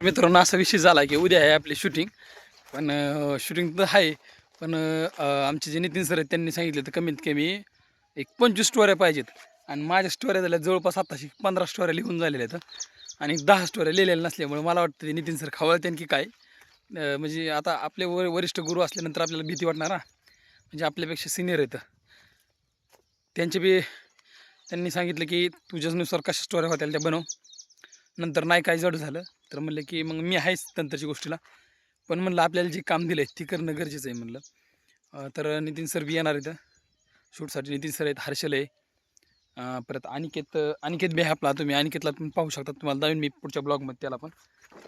मित्रांनो असा विषय झाला की उद्या आहे आपली शूटिंग पण शूटिंग तर आहे पण आमचे जे नितीन सर आहेत त्यांनी सांगितलं तर कमीत कमी एक पंचवीस स्टोऱ्या पाहिजेत. आणि माझ्या स्टोऱ्या झाल्या जवळपास आत्ताशी पंधरा स्टोऱ्या लिहून झालेल्या आहेत. आणि दहा स्टोऱ्या लिहिलेल्या नसल्यामुळे मला वाटतं ते नितीन सर खवळते की काय. म्हणजे आता आपले वर वरिष्ठ गुरु असल्यानंतर आपल्याला भीती वाटणार हा. म्हणजे आपल्यापेक्षा सिनियर आहेत. त्यांचे बी त्यांनी सांगितलं की तुझ्याचनुसार कशा स्टोऱ्या होत्या त्या बनव. नंतर नाही काय जड झालं. तर म्हणलं की मग मी आहेच नंतरच्या गोष्टीला. पण म्हणलं आपल्याला जे काम दिलं आहे ते करणं गरजेचं आहे म्हणलं. तर नितीन सर बी येणार इथं शूटसाठी नितीन सर आहेत हर्षल आहे. परत अनिकेत अनिकेत बी हापला आपला. तुम्ही अनिकेतला तुम्ही पाहू शकता. तुम्हाला जाऊन मी पुढच्या ब्लॉगमध्ये त्याला पण.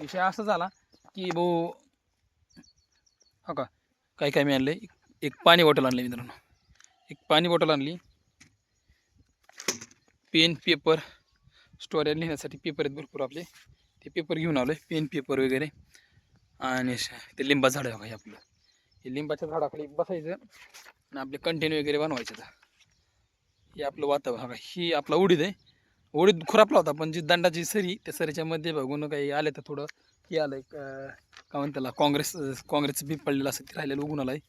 विषय असा झाला की भाऊ हो का? काय काय मी आणलं एक एक पाणी बॉटल आणलं मित्रांनो. एक पाणी बॉटल आणली. पेन पेपर स्टोऱ्या लिहिण्यासाठी पेपर आहेत भरपूर आपले. ते पेपर घेऊन आलो आहे पेन पेपर वगैरे. आणि ते लिंबा झाड आहे बघा हे आपलं. हे लिंबाच्या झाडाखाली बसायचं आणि आपले कंटेन वगैरे बनवायचं तर हे आपलं वातावरण बघा ही आपला उडीद आहे. उडीद खुरापला होता पण जी दंडाची सरी त्या सरीच्या मध्ये बघून काही आलं तर थोडं हे आलं आहे काय म्हणतात त्याला काँग्रेस काँग्रेसचं बी पडलेलं असं ते राहिलेलं उगून आलं आहे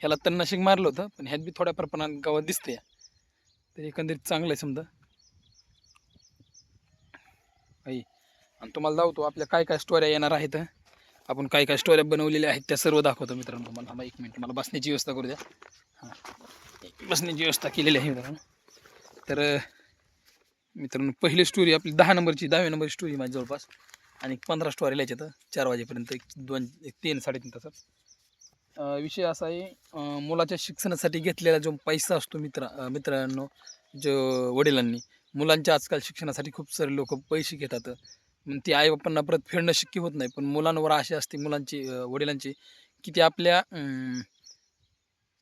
ह्याला तणनाशक मारलं होतं पण ह्यात बी थोड्या प्रमाणात गावात दिसते तर एकंदरीत चांगलं आहे समजा आई आणि तुम्हाला दावतो आपल्या काय काय स्टोऱ्या येणार आहेत. आपण काय काय स्टोऱ्या बनवलेल्या आहेत त्या सर्व दाखवतो मित्रांनो तुम्हाला. हा एक मिनिट मला बसण्याची व्यवस्था करू द्या. हां बसण्याची व्यवस्था केलेली आहे मित्रांनो. तर मित्रांनो पहिली स्टोरी आपली दहा नंबरची दहाव्या नंबरची स्टोरी माझी जवळपास. आणि पंधरा स्टोरी तर चार वाजेपर्यंत एक दोन एक तीन साडेतीन तासात. विषय असा आहे मुलाच्या शिक्षणासाठी घेतलेला जो पैसा असतो मित्र मित्रांनो जो वडिलांनी मुलांच्या आजकाल शिक्षणासाठी खूप सारे लोक पैसे घेतात. मग ते आईबापांना परत फेडणं शक्य होत नाही. पण मुलांवर आशा असते मुलांची वडिलांची की ते आपल्या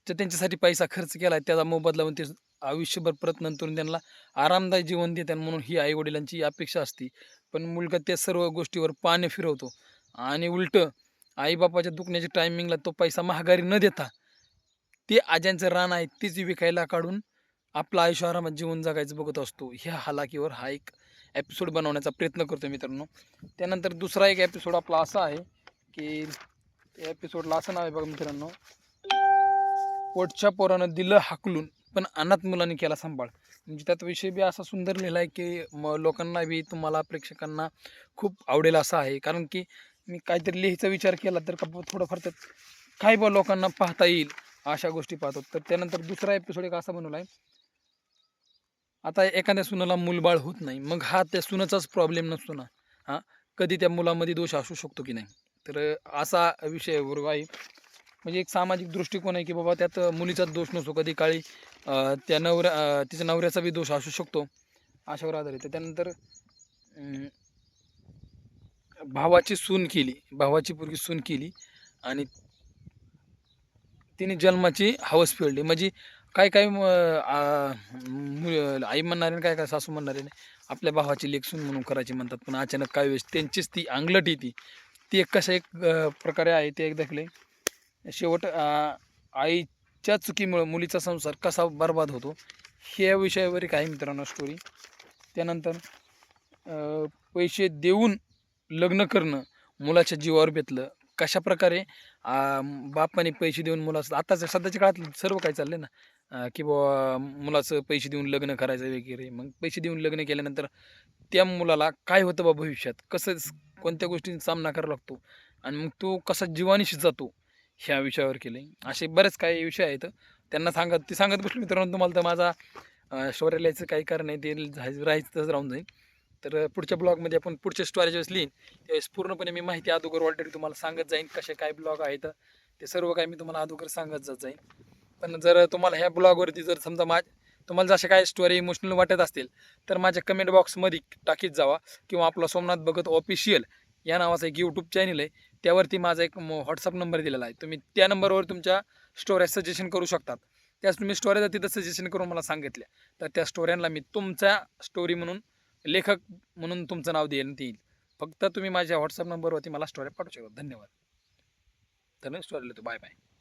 त्यांच्यासाठी पैसा खर्च केला त्याचा मोबदला म्हणून ते आयुष्यभर परत नंतर त्यांना आरामदायी जीवन देतात म्हणून ही आई वडिलांची अपेक्षा असते. पण मुलगा त्या सर्व गोष्टीवर पाने फिरवतो. आणि उलटं आईबापाच्या दुखण्याच्या टायमिंगला तो पैसा महागारी न देता ते आज्यांचं रान आहे तेच विकायला काढून आपला आयुष्य आरामात जीवन जगायचं बघत असतो. ह्या हालाकीवर हा एक एपिसोड बनवण्याचा प्रयत्न करतो मित्रांनो. त्यानंतर दुसरा एक एपिसोड आपला असा आहे की त्या एपिसोडला असं नाव आहे बघा मित्रांनो. पोटच्या पोरानं दिलं हाकलून पण अनाथ मुलांनी केला सांभाळ. म्हणजे त्यात विषय बी असा सुंदर लिहिला आहे की म लोकांना बी तुम्हाला प्रेक्षकांना खूप आवडेल असा आहे. कारण की मी काहीतरी लिहायचा विचार केला तर का थोडंफार त्यात काय बा लोकांना पाहता येईल अशा गोष्टी पाहतो. तर त्यानंतर दुसरा एपिसोड एक असा बनवला आहे. आता एखाद्या सुनाला मूलबाळ होत नाही मग हा त्या सुनाचाच प्रॉब्लेम नसतो ना. हां? कधी त्या मुलामध्ये दोष असू शकतो की नाही? तर असा विषय बरोबर आहे. म्हणजे एक सामाजिक दृष्टिकोन आहे की बाबा त्यात मुलीचाच दोष नसतो. कधी काळी त्या नवऱ्या तिच्या नवऱ्याचा बी दोष असू शकतो. अशावर आधारित आहे. त्यानंतर भावाची सून केली. भावाची पूर्वी सून केली आणि तिने जन्माची हवस फेडली. म्हणजे काय काय म- मु- आई म्हणणारे काय काय सासू म्हणणारे आपल्या भावाची लेखसून म्हणून करायची म्हणतात पण अचानक काय वेळेस त्यांचीच ती अंगलट ती ती एक कशा एक प्रकारे आहे ते एक दाखले शेवट आईच्या चुकीमुळं मुलीचा संसार कसा बर्बाद होतो ह्या विषयावर एक आहे मित्रांनो स्टोरी त्यानंतर पैसे देऊन लग्न करणं मुलाच्या जीवावर बेतलं कशा प्रकारे बापाने पैसे देऊन मुलाचं आताच्या सध्याच्या काळात सर्व काही चाललं ना. की बुवा मुलाचं पैसे देऊन लग्न करायचं वगैरे मग पैसे देऊन लग्न केल्यानंतर त्या मुलाला काय होतं बा भविष्यात? कसं कोणत्या गोष्टींचा सामना करावा लागतो? आणि मग तो कसा जीवानिशी जातो ह्या विषयावर केले? असे बरेच काही विषय आहेत. त्यांना सांगत ते सांगत बसलो मित्रांनो तुम्हाला तर माझा स्टोरी लिहायचं काही कारण नाही ते राहायचं तसंच राहून जाईल. तर पुढच्या ब्लॉगमध्ये आपण पुढच्या स्टोरी ज्यावेळेस लिहीन. त्यावेळेस पूर्णपणे मी माहिती अगोदर ऑलरेडी तुम्हाला सांगत जाईन कसे काय ब्लॉग आहेत. ते सर्व काही मी तुम्हाला अगोदर सांगत जात जाईन. पण जर तुम्हाला ह्या ब्लॉगवरती जर समजा माझ तुम्हाला जशा काय स्टोरी इमोशनल वाटत असतील तर माझ्या कमेंट बॉक्समध्ये टाकीत जावा किंवा आपला सोमनाथ भगत ऑफिशियल या नावाचा एक यूट्यूब चॅनल आहे त्यावरती माझा एक व्हॉट्सअप नंबर दिलेला आहे. तुम्ही त्या नंबरवर तुमच्या स्टोऱ्या सजेशन करू शकतात. त्याच तुम्ही स्टोऱ्या तिथं सजेशन करून मला सांगितल्या. तर त्या स्टोऱ्यांना मी तुमच्या स्टोरी म्हणून लेखक म्हणून तुमचं नाव देण्यात येईल. फक्त तुम्ही माझ्या व्हॉट्सअप नंबरवरती मला स्टोऱ्या पाठवू शकता. धन्यवाद. तर स्टोरी लिहितो बाय बाय